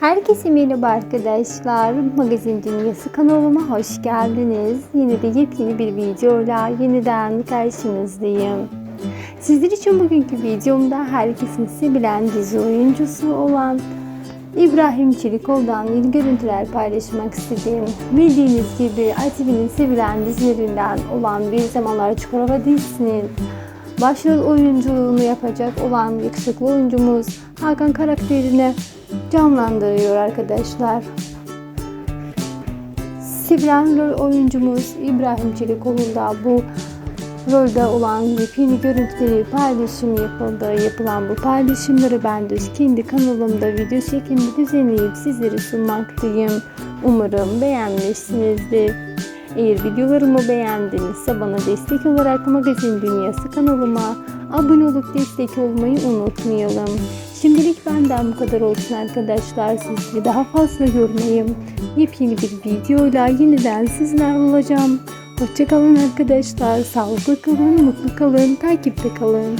Herkese merhaba arkadaşlar. Magazin Dünyası kanalıma hoş geldiniz. Yine de yepyeni bir videoyla yeniden karşınızdayım. Sizler için bugünkü videomda herkesin sevilen dizi oyuncusu olan İbrahim Çelikoğlu'dan yeni görüntüler paylaşmak istedim. Bildiğiniz gibi ATV'nin sevilen dizilerinden olan Bir Zamanlar Çukurova dizisinin başrol oyunculuğunu yapacak olan yakışıklı oyuncumuz Hakan karakterini canlandırıyor arkadaşlar. Sevilen rol oyuncumuz İbrahim Çelikoğlu da bu rolde olan yepyeni görüntüleri paylaşım yapıldı. Yapılan bu paylaşımları ben de kendi kanalımda video şeklinde düzenleyip sizlere sunmaktayım. Umarım beğenmişsinizdir. Eğer videolarımı beğendinizse bana destek olarak Magazin Dünyası kanalıma abone olup destek olmayı unutmayalım. Şimdilik benden bu kadar olsun arkadaşlar. Sizleri daha fazla yormayayım. Yepyeni bir videoyla yeniden sizler olacağım. Hoşçakalın arkadaşlar. Sağlıklı kalın, mutlu kalın, takipte kalın.